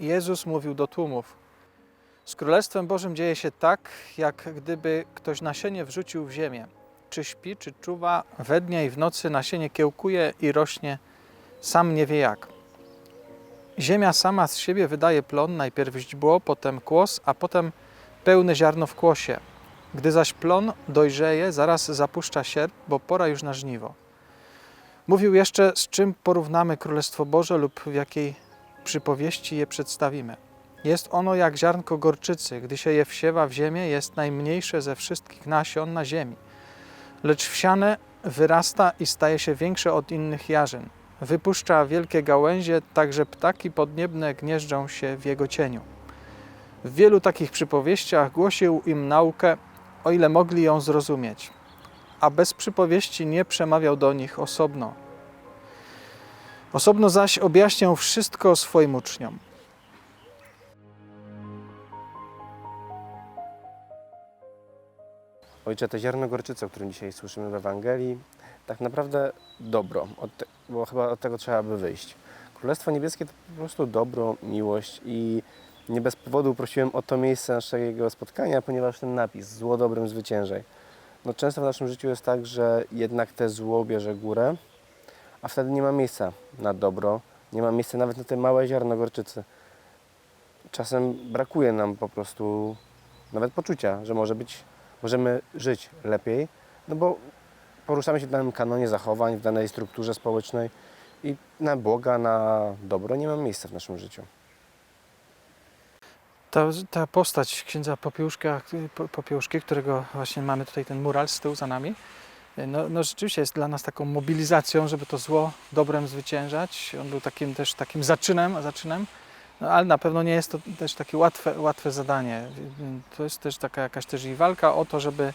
Jezus mówił do tłumów: Z Królestwem Bożym dzieje się tak, jak gdyby ktoś nasienie wrzucił w ziemię. Czy śpi, czy czuwa, we dnie i w nocy nasienie kiełkuje i rośnie, sam nie wie jak. Ziemia sama z siebie wydaje plon, najpierw źdźbło, potem kłos, a potem pełne ziarno w kłosie. Gdy zaś plon dojrzeje, zaraz zapuszcza sierp, bo pora już na żniwo. Mówił jeszcze, z czym porównamy Królestwo Boże lub w jakiej przypowieści je przedstawimy. Jest ono jak ziarnko gorczycy, gdy się je wsiewa w ziemię, jest najmniejsze ze wszystkich nasion na ziemi. Lecz wsiane wyrasta i staje się większe od innych jarzyn. Wypuszcza wielkie gałęzie, tak że ptaki podniebne gnieżdżą się w jego cieniu. W wielu takich przypowieściach głosił im naukę, o ile mogli ją zrozumieć, a bez przypowieści nie przemawiał do nich osobno. Osobno zaś objaśniał wszystko swoim uczniom. Ojcze, to ziarno gorczycy, o którym dzisiaj słyszymy w Ewangelii, tak naprawdę dobro, te, bo chyba od tego trzeba by wyjść. Królestwo Niebieskie to po prostu dobro, miłość i nie bez powodu prosiłem o to miejsce naszego spotkania, ponieważ ten napis zło dobrem zwyciężaj. No, często w naszym życiu jest tak, że jednak te zło bierze górę, a wtedy nie ma miejsca na dobro, nie ma miejsca nawet na te małe ziarno gorczycy. Czasem brakuje nam po prostu nawet poczucia, że może być możemy żyć lepiej, no bo poruszamy się w danym kanonie zachowań, w danej strukturze społecznej i na Boga, na dobro nie ma miejsca w naszym życiu. Ta, ta postać księdza Popiełuszka, Po- Popiełuszki, którego właśnie mamy tutaj ten mural z tyłu za nami, no, no rzeczywiście jest dla nas taką mobilizacją, żeby to zło dobrem zwyciężać. On był takim też takim zaczynem, zaczynem no, ale na pewno nie jest to też takie łatwe, łatwe zadanie. To jest też taka jakaś też i walka o to, żeby,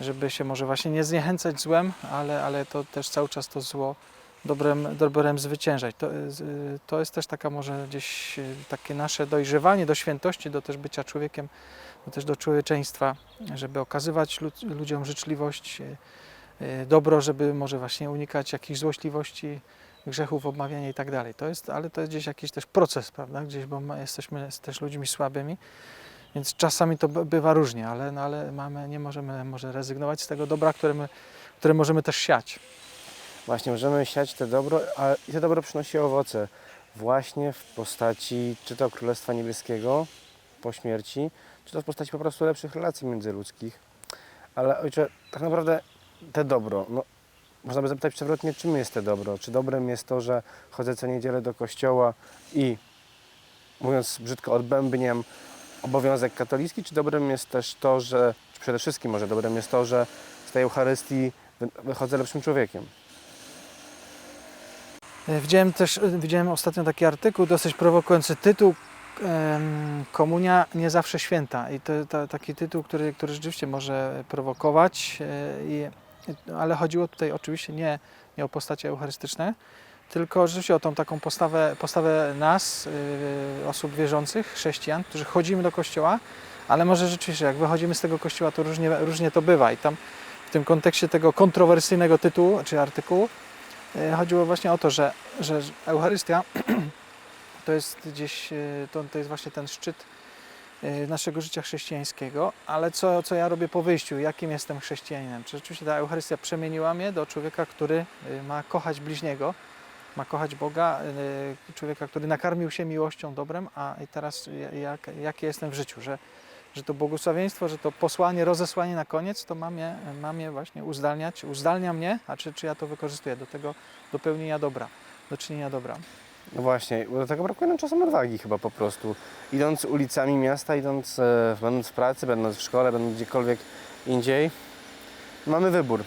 żeby się może właśnie nie zniechęcać złem, ale, ale to też cały czas to zło dobrem, dobrem zwyciężać. To, to jest też taka może gdzieś e, takie nasze dojrzewanie do świętości, do też bycia człowiekiem, do też do człowieczeństwa, żeby okazywać lud, ludziom życzliwość, e, dobro, żeby może właśnie unikać jakichś złośliwości, grzechów, obmawiania i tak dalej. To jest, ale to jest gdzieś jakiś też proces, prawda? Gdzieś, bo my jesteśmy też ludźmi słabymi, więc czasami to by- bywa różnie, ale, no, ale mamy, nie możemy może rezygnować z tego dobra, które, my, które możemy też siać. Właśnie możemy siać te dobro, a i to dobro przynosi owoce właśnie w postaci czy to Królestwa Niebieskiego po śmierci, czy to w postaci po prostu lepszych relacji międzyludzkich. Ale ojcze, tak naprawdę te dobro, no, można by zapytać przewrotnie, czym jest te dobro? Czy dobrem jest to, że chodzę co niedzielę do kościoła i mówiąc brzydko, odbębniam obowiązek katolicki, czy dobrem jest też to, że, czy przede wszystkim może dobrem jest to, że z tej Eucharystii wy- wychodzę lepszym człowiekiem? E, Widziałem też, e, widziałem ostatnio taki artykuł, dosyć prowokujący tytuł Komunia nie zawsze święta. I to, to taki tytuł, który, który rzeczywiście może prowokować, e, i, ale chodziło tutaj oczywiście nie, nie o postacie eucharystyczne, tylko rzeczywiście o tą taką postawę, postawę nas, y, osób wierzących, chrześcijan, którzy chodzimy do kościoła, ale może rzeczywiście jak wychodzimy z tego kościoła, to różnie, różnie to bywa. I tam w tym kontekście tego kontrowersyjnego tytułu czy artykułu E, Chodziło właśnie o to, że, że Eucharystia to jest gdzieś, e, to, to jest właśnie ten szczyt naszego życia chrześcijańskiego, ale co, co ja robię po wyjściu, jakim jestem chrześcijaninem? Czy rzeczywiście ta Eucharystia przemieniła mnie do człowieka, który e, ma kochać bliźniego, ma kochać Boga, e, człowieka, który nakarmił się miłością, dobrem, a teraz ja- jak, jakie jestem w życiu, że, że to błogosławieństwo, że to posłanie, rozesłanie na koniec, to ma mnie, ma mnie właśnie uzdalniać, uzdalnia mnie, a czy, czy ja to wykorzystuję do tego, do pełnienia dobra, do czynienia dobra. No właśnie, do tego brakuje nam czasem odwagi chyba po prostu. Idąc ulicami miasta, idąc, e, będąc w pracy, będąc w szkole, będąc gdziekolwiek indziej, mamy wybór.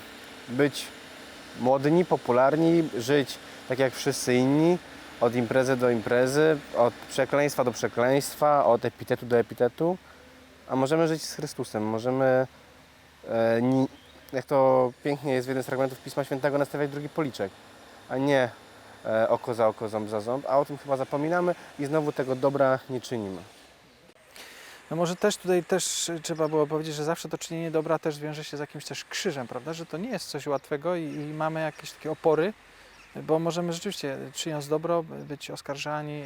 Być modni, popularni, żyć tak jak wszyscy inni, od imprezy do imprezy, od przekleństwa do przekleństwa, od epitetu do epitetu, a możemy żyć z Chrystusem, możemy, e, jak to pięknie jest w jednym z fragmentów Pisma Świętego, nastawiać drugi policzek, a nie oko za oko, ząb za ząb, a o tym chyba zapominamy i znowu tego dobra nie czynimy. No może też tutaj też trzeba było powiedzieć, że zawsze to czynienie dobra też wiąże się z jakimś też krzyżem, prawda? Że to nie jest coś łatwego i, i mamy jakieś takie opory bo możemy rzeczywiście czyniąc dobro, być oskarżani,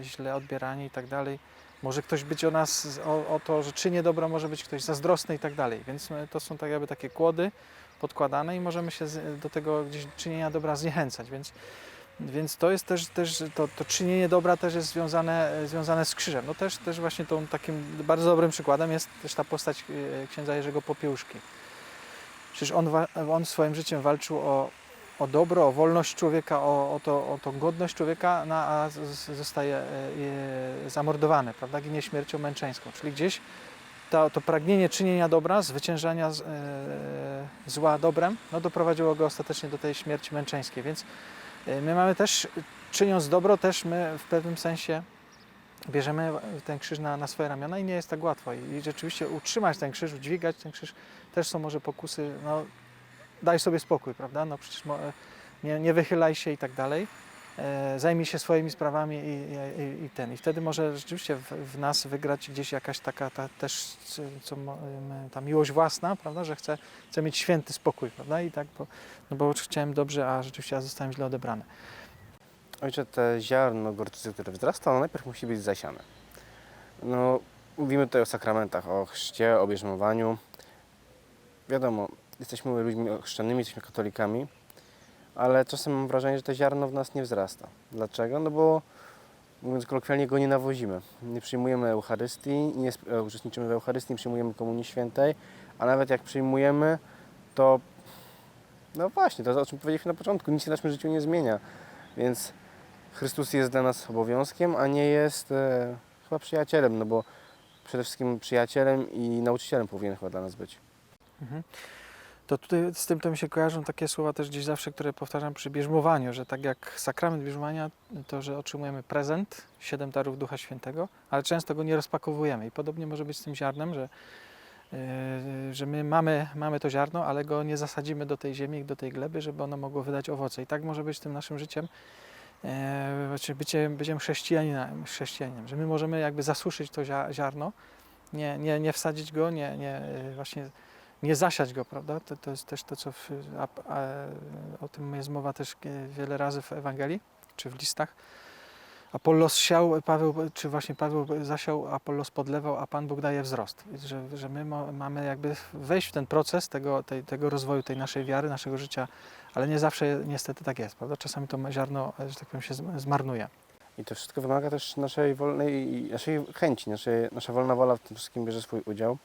e, źle odbierani i tak dalej. Może ktoś być o nas, o, o to, że czynię dobro, może być ktoś zazdrosny i tak dalej. Więc e, to są tak jakby takie kłody podkładane i możemy się do tego gdzieś czynienia dobra zniechęcać. Więc, więc to jest też, też to, to czynienie dobra też jest związane, związane z krzyżem. No też, też właśnie tą takim bardzo dobrym przykładem jest też ta postać e, księdza Jerzego Popiełuszki. Przecież on, on swoim życiem walczył o, o dobro, o wolność człowieka, o, o, to, o tą godność człowieka, no, a zostaje e, zamordowany, prawda? Ginie śmiercią męczeńską. Czyli gdzieś to, to pragnienie czynienia dobra, zwyciężania z, e, zła dobrem, no doprowadziło go ostatecznie do tej śmierci męczeńskiej. Więc my mamy też, czyniąc dobro, też my w pewnym sensie bierzemy ten krzyż na, na swoje ramiona i nie jest tak łatwo. I, rzeczywiście utrzymać ten krzyż, udźwigać ten krzyż, też są może pokusy, no daj sobie spokój, prawda? No przecież mo, nie, nie wychylaj się i tak dalej. E, zajmij się swoimi sprawami i, i, i ten. I wtedy może rzeczywiście w, w nas wygrać gdzieś jakaś taka ta, też co, ta miłość własna, prawda? Że chcę, chcę mieć święty spokój, prawda? I tak, bo, no bo chciałem dobrze, a rzeczywiście ja zostałem źle odebrany. Ojcze, te ziarno gorczycy, które wzrasta, ono najpierw musi być zasiane. No, mówimy tutaj o sakramentach, o chrzcie, o bierzmowaniu. Wiadomo, jesteśmy ludźmi chrzczonymi, jesteśmy katolikami, ale czasem mam wrażenie, że to ziarno w nas nie wzrasta. Dlaczego? No bo, mówiąc kolokwialnie, go nie nawozimy. Nie przyjmujemy Eucharystii, nie e, uczestniczymy w Eucharystii, nie przyjmujemy Komunii Świętej, a nawet jak przyjmujemy, to no właśnie, to o czym powiedzieliśmy na początku, nic się w naszym życiu nie zmienia. Więc Chrystus jest dla nas obowiązkiem, a nie jest e, chyba przyjacielem, no bo przede wszystkim przyjacielem i nauczycielem powinien chyba dla nas być. Mhm. To tutaj z tym to mi się kojarzą takie słowa też gdzieś zawsze, które powtarzam przy bierzmowaniu, że tak jak sakrament bierzmowania, to że otrzymujemy prezent, siedem darów Ducha Świętego, ale często go nie rozpakowujemy. I podobnie może być z tym ziarnem, że, yy, że my mamy, mamy to ziarno, ale go nie zasadzimy do tej ziemi, do tej gleby, żeby ono mogło wydać owoce. I tak może być z tym naszym życiem, yy, znaczy byciem, byciem chrześcijaninem, chrześcijaninem, że my możemy jakby zasuszyć to zia- ziarno, nie, nie, nie wsadzić go, nie, nie yy, właśnie nie zasiać go, prawda? To, to jest też to, co w, a, a, o tym jest mowa też e, wiele razy w Ewangelii czy w listach. Apollos siał, Paweł, czy właśnie Paweł zasiał, Apollos podlewał, a Pan Bóg daje wzrost. Że, że my mamy jakby wejść w ten proces tego, tej, tego rozwoju, tej naszej wiary, naszego życia, ale nie zawsze niestety tak jest, prawda? Czasami to ziarno, że tak powiem, się zm- zmarnuje. I to wszystko wymaga też naszej wolnej, naszej chęci, naszej, nasza wolna wola w tym wszystkim bierze swój udział.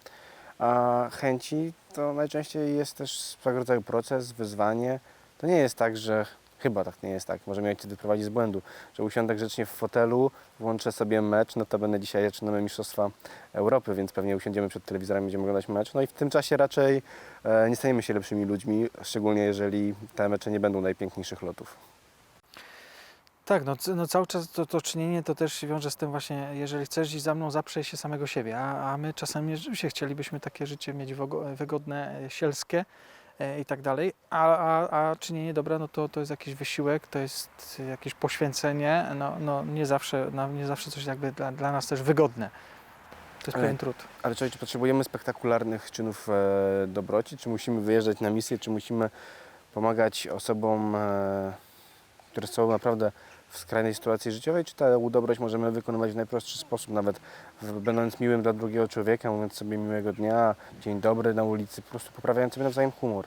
A chęci to najczęściej jest też swego rodzaju proces, wyzwanie. To nie jest tak, że chyba tak nie jest tak, może mnie ojciec wyprowadzi z błędu, że usiądę grzecznie w fotelu, włączę sobie mecz, no to będę dzisiaj zaczynamy Mistrzostwa Europy, więc pewnie usiądziemy przed telewizorem będziemy oglądać mecz. No i w tym czasie raczej e, nie stajemy się lepszymi ludźmi, szczególnie jeżeli te mecze nie będą najpiękniejszych lotów. Tak, no, no cały czas to, to czynienie to też się wiąże z tym właśnie, jeżeli chcesz iść za mną, zaprzej się samego siebie, a, a my czasami rzeczywiście chcielibyśmy takie życie mieć wygodne, e, sielskie e, i tak dalej, a, a, a czynienie dobra, no to, to jest jakiś wysiłek, to jest jakieś poświęcenie, no, no nie, zawsze, no, nie zawsze coś jakby dla, dla nas też wygodne. To jest Ale- pewien trud. Ale czy, czy potrzebujemy spektakularnych czynów e, dobroci? Czy musimy wyjeżdżać na misję? Czy musimy pomagać osobom, e, które są naprawdę w skrajnej sytuacji życiowej? Czy tę dobroć możemy wykonywać w najprostszy sposób, nawet będąc miłym dla drugiego człowieka, mówiąc sobie miłego dnia, dzień dobry na ulicy, po prostu poprawiając sobie nawzajem humor?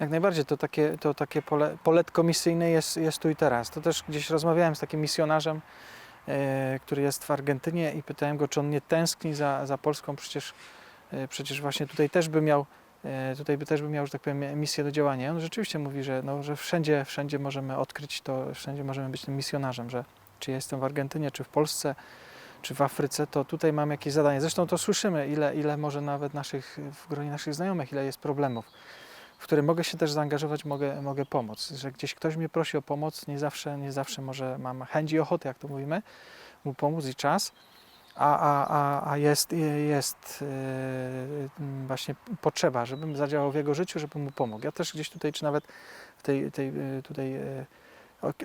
Jak najbardziej, to takie, to takie pole, poletko misyjne jest, jest tu i teraz. To też gdzieś rozmawiałem z takim misjonarzem, e, który jest w Argentynie i pytałem go, czy on nie tęskni za, za Polską, przecież, e, przecież właśnie tutaj też by miał tutaj by też by miał, że tak powiem, misję do działania. On rzeczywiście mówi, że, no, że wszędzie, wszędzie możemy odkryć to, wszędzie możemy być tym misjonarzem, że czy jestem w Argentynie, czy w Polsce, czy w Afryce, to tutaj mam jakieś zadanie. Zresztą to słyszymy, ile, ile może nawet naszych, w gronie naszych znajomych, ile jest problemów w które mogę się też zaangażować, mogę, mogę pomóc. Że gdzieś ktoś mnie prosi o pomoc, nie zawsze, nie zawsze może mam chęć i ochotę, jak to mówimy, mu pomóc i czas, a, a, a, jest, jest yy, właśnie potrzeba, żebym zadziałał w jego życiu, żebym mu pomógł. Ja też gdzieś tutaj, czy nawet w tej, tej yy, tutaj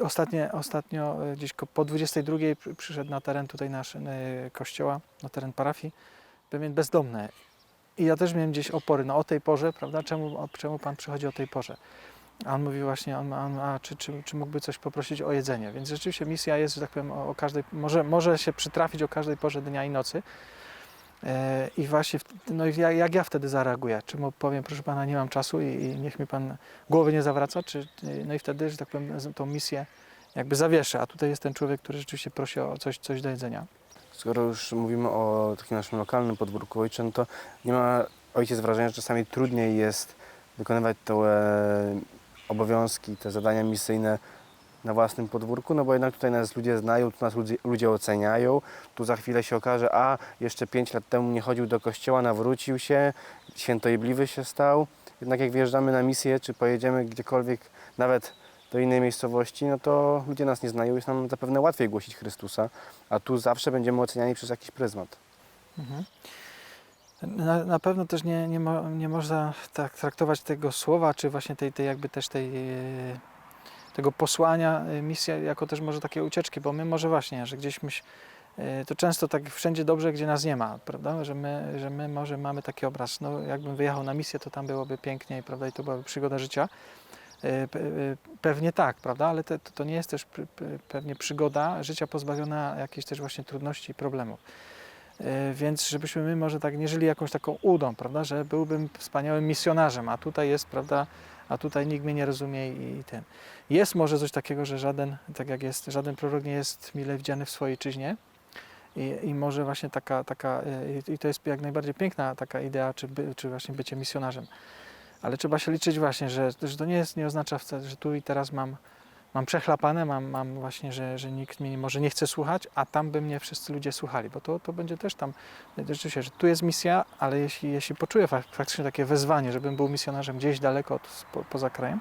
Ostatnie, ostatnio gdzieś po 22 przy- przyszedł na teren tutaj nasz kościoła, na teren parafii, pewien bezdomny. I ja też miałem gdzieś opory, no o tej porze, prawda, czemu, czemu Pan przychodzi o tej porze? A on mówi właśnie, on, on, a czy, czy, czy mógłby coś poprosić o jedzenie. Więc rzeczywiście misja jest, że tak powiem, o, o każdej, może, może się przytrafić o każdej porze dnia i nocy. E, I właśnie, no i jak, jak ja wtedy zareaguję? Czy mu powiem, proszę pana, nie mam czasu i, i niech mi pan głowy nie zawraca? Czy, no i wtedy, że tak powiem, tą misję jakby zawieszę. A tutaj jest ten człowiek, który rzeczywiście prosi o coś, coś do jedzenia. Skoro już mówimy o takim naszym lokalnym podwórku ojczym, to nie ma ojciec wrażenia, że czasami trudniej jest wykonywać te e, obowiązki, te zadania misyjne na własnym podwórku, no bo jednak tutaj nas ludzie znają, tu nas ludzie, ludzie oceniają, tu za chwilę się okaże, a jeszcze pięć lat temu nie chodził do kościoła, nawrócił się, świętojebliwy się stał. Jednak jak wjeżdżamy na misję, czy pojedziemy gdziekolwiek, nawet do innej miejscowości, no to ludzie nas nie znają, jest nam zapewne łatwiej głosić Chrystusa, a tu zawsze będziemy oceniani przez jakiś pryzmat. Mhm. Na, na pewno też nie, nie, mo, nie można tak traktować tego słowa, czy właśnie tej, tej jakby też tej, e, tego posłania e, misja jako też może takie ucieczki, bo my może właśnie, że gdzieś myś, e, to często tak wszędzie dobrze, gdzie nas nie ma, prawda, że my, że my może mamy taki obraz, no jakbym wyjechał na misję, to tam byłoby piękniej, prawda, i to byłaby przygoda życia. Pe- Pewnie tak, prawda, ale to, to nie jest też pewnie przygoda życia pozbawiona jakichś też właśnie trudności i problemów. E, Więc żebyśmy my może tak nie żyli jakąś taką udą, prawda, że byłbym wspaniałym misjonarzem, a tutaj jest, prawda, a tutaj nikt mnie nie rozumie i, i ten. Jest może coś takiego, że żaden, tak jak jest, żaden prorok nie jest mile widziany w swojej czyźnie i, i może właśnie taka, taka e, i- to jest jak najbardziej piękna taka idea, czy, by, czy właśnie bycie misjonarzem. Ale trzeba się liczyć właśnie, że, że to nie jest, nie oznacza wcale, że tu i teraz mam mam przechlapane, mam, mam właśnie, że, że nikt mnie może nie chce słuchać, a tam by mnie wszyscy ludzie słuchali, bo to, to będzie też tam, rzeczywiście, że tu jest misja, ale jeśli, jeśli poczuję fak- faktycznie takie wezwanie, żebym był misjonarzem gdzieś daleko od, po, poza krajem,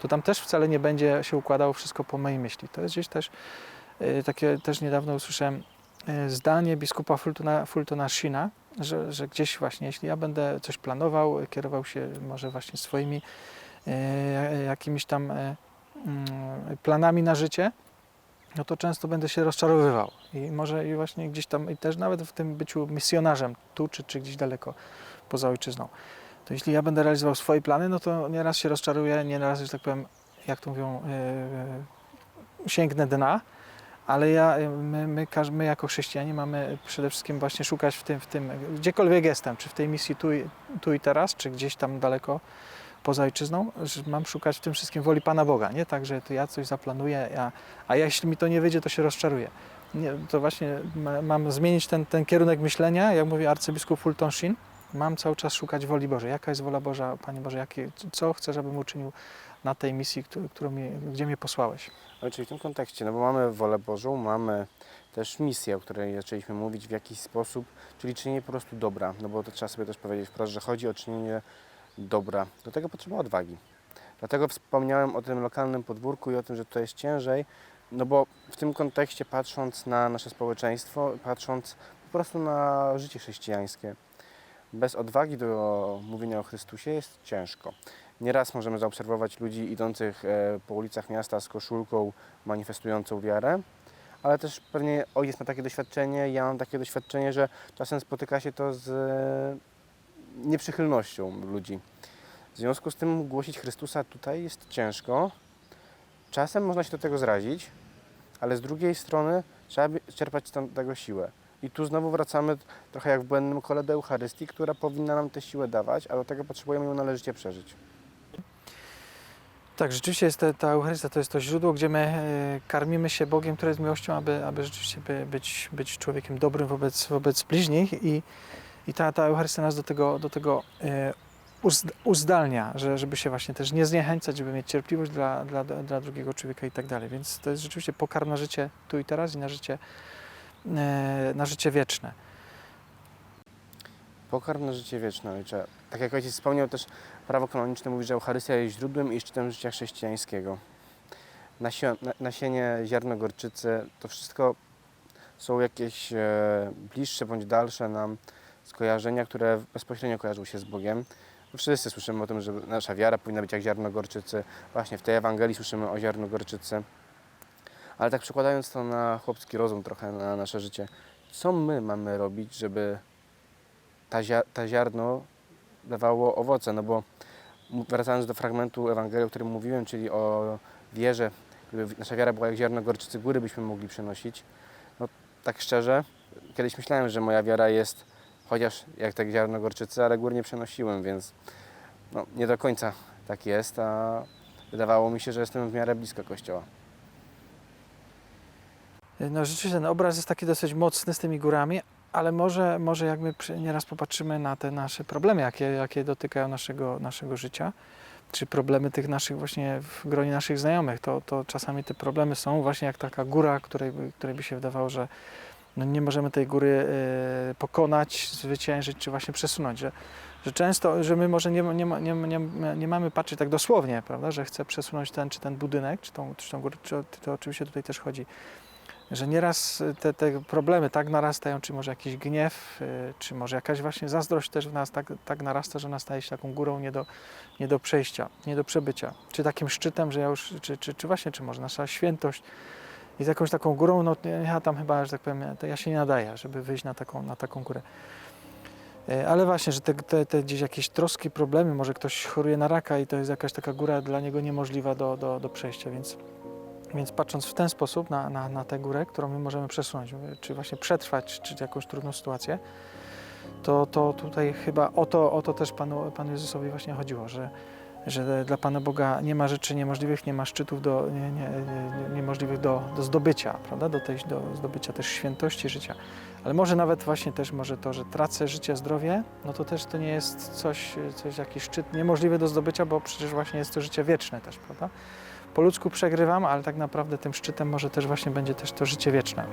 to tam też wcale nie będzie się układało wszystko po mojej myśli. To jest gdzieś też, y, takie też niedawno usłyszałem y, zdanie biskupa Fultona, Fultona Shina, że, że gdzieś właśnie, jeśli ja będę coś planował, kierował się może właśnie swoimi y, jakimiś tam planami na życie, no to często będę się rozczarowywał. I może i właśnie gdzieś tam, i też nawet w tym byciu misjonarzem, tu czy, czy gdzieś daleko poza ojczyzną, to jeśli ja będę realizował swoje plany, no to nieraz się rozczaruję, nieraz, że tak powiem, jak to mówią, yy, sięgnę dna, ale ja, my, my, każ- my jako chrześcijanie mamy przede wszystkim właśnie szukać w tym, w tym, gdziekolwiek jestem, czy w tej misji tu tu i teraz, czy gdzieś tam daleko, poza ojczyzną, że mam szukać w tym wszystkim woli Pana Boga, nie tak, że to ja coś zaplanuję, a, a jeśli mi to nie wyjdzie, to się rozczaruję. Nie, to właśnie ma, mam zmienić ten, ten kierunek myślenia, jak mówi arcybiskup Fulton Sheen, mam cały czas szukać woli Bożej. Jaka jest wola Boża, Panie Boże, jakie, co chcesz, abym uczynił na tej misji, którą, którą mnie, gdzie mnie posłałeś. Ale czyli w tym kontekście, no bo mamy wolę Bożą, mamy też misję, o której zaczęliśmy mówić w jakiś sposób, czyli czynienie po prostu dobra, no bo to trzeba sobie też powiedzieć wprost, że chodzi o czynienie dobra. Do tego potrzeba odwagi. Dlatego wspomniałem o tym lokalnym podwórku i o tym, że to jest ciężej, no bo w tym kontekście patrząc na nasze społeczeństwo, patrząc po prostu na życie chrześcijańskie, bez odwagi do mówienia o Chrystusie jest ciężko. Nieraz możemy zaobserwować ludzi idących e, po ulicach miasta z koszulką manifestującą wiarę, ale też pewnie ojciec ma takie doświadczenie, ja mam takie doświadczenie, że czasem spotyka się to z nieprzychylnością ludzi. W związku z tym głosić Chrystusa tutaj jest ciężko. Czasem można się do tego zrazić, ale z drugiej strony trzeba czerpać z tego siłę. I tu znowu wracamy trochę jak w błędnym kole do Eucharystii, która powinna nam tę siłę dawać, a do tego potrzebujemy ją należycie przeżyć. Tak, rzeczywiście jest ta, Eucharystia to jest to źródło, gdzie my e, karmimy się Bogiem, który jest miłością, aby, aby rzeczywiście by, być, być człowiekiem dobrym wobec, wobec bliźnich i, i ta, ta Eucharystia nas do tego, do tego e, uzd- uzdalnia, że, żeby się właśnie też nie zniechęcać, żeby mieć cierpliwość dla, dla, dla drugiego człowieka i tak dalej. Więc to jest rzeczywiście pokarm na życie tu i teraz i na życie, e, na życie wieczne. Pokarm na życie wieczne, ojcze. Tak jak ojciec wspomniał, też prawo kanoniczne mówi, że Eucharystia jest źródłem i szczytem życia chrześcijańskiego. Nasienie, ziarno gorczycy, to wszystko są jakieś e, bliższe bądź dalsze nam skojarzenia, które bezpośrednio kojarzą się z Bogiem. Wszyscy słyszymy o tym, że nasza wiara powinna być jak ziarno gorczycy. Właśnie w tej Ewangelii słyszymy o ziarno gorczycy. Ale tak przekładając to na chłopski rozum trochę, na nasze życie, co my mamy robić, żeby ta, ta ziarno dawało owoce, no bo wracając do fragmentu Ewangelii, o którym mówiłem, czyli o wierze, gdyby nasza wiara była jak ziarno gorczycy góry, byśmy mogli przenosić. No tak szczerze, kiedyś myślałem, że moja wiara jest chociaż jak tak ziarno gorczycy, ale gór nie przenosiłem, więc no, nie do końca tak jest, a wydawało mi się, że jestem w miarę blisko Kościoła. No rzeczywiście ten obraz jest taki dosyć mocny z tymi górami, ale może, może jak my nieraz popatrzymy na te nasze problemy, jakie, jakie dotykają naszego, naszego życia, czy problemy tych naszych właśnie w gronie naszych znajomych, to, to czasami te problemy są właśnie jak taka góra, której, której by się wydawało, że no nie możemy tej góry e, pokonać, zwyciężyć, czy właśnie przesunąć, że, że często, że my może nie, nie, nie, nie, nie mamy patrzeć tak dosłownie, prawda, że chcę przesunąć ten czy ten budynek, czy tą, czy tą górę, czy, to oczywiście tutaj też chodzi że nieraz te, te problemy tak narastają, czy może jakiś gniew, y, czy może jakaś właśnie zazdrość też w nas tak, tak narasta, że ona staje się taką górą nie do, nie do przejścia, nie do przebycia. Czy takim szczytem, że ja już, czy, czy, czy właśnie, czy może nasza świętość jest jakąś taką górą, no ja tam chyba, że tak powiem, to ja się nie nadaję, żeby wyjść na taką, na taką górę. Y, Ale właśnie, że te, te, te gdzieś jakieś troski, problemy, może ktoś choruje na raka i to jest jakaś taka góra dla niego niemożliwa do, do, do przejścia, więc więc patrząc w ten sposób na, na, na tę górę, którą my możemy przesunąć, czy właśnie przetrwać, czy jakąś trudną sytuację, to, to tutaj chyba o to, o to też Panu, Panu Jezusowi właśnie chodziło, że, że dla Pana Boga nie ma rzeczy niemożliwych, nie ma szczytów do, nie, nie, nie, niemożliwych do, do zdobycia, prawda? Do, tej, do zdobycia też świętości życia. Ale może nawet właśnie też może to, że tracę życie, zdrowie, no to też to nie jest coś, coś jakiś szczyt niemożliwy do zdobycia, bo przecież właśnie jest to życie wieczne też, prawda? po ludzku przegrywam, ale tak naprawdę tym szczytem może też właśnie będzie też to życie wieczne.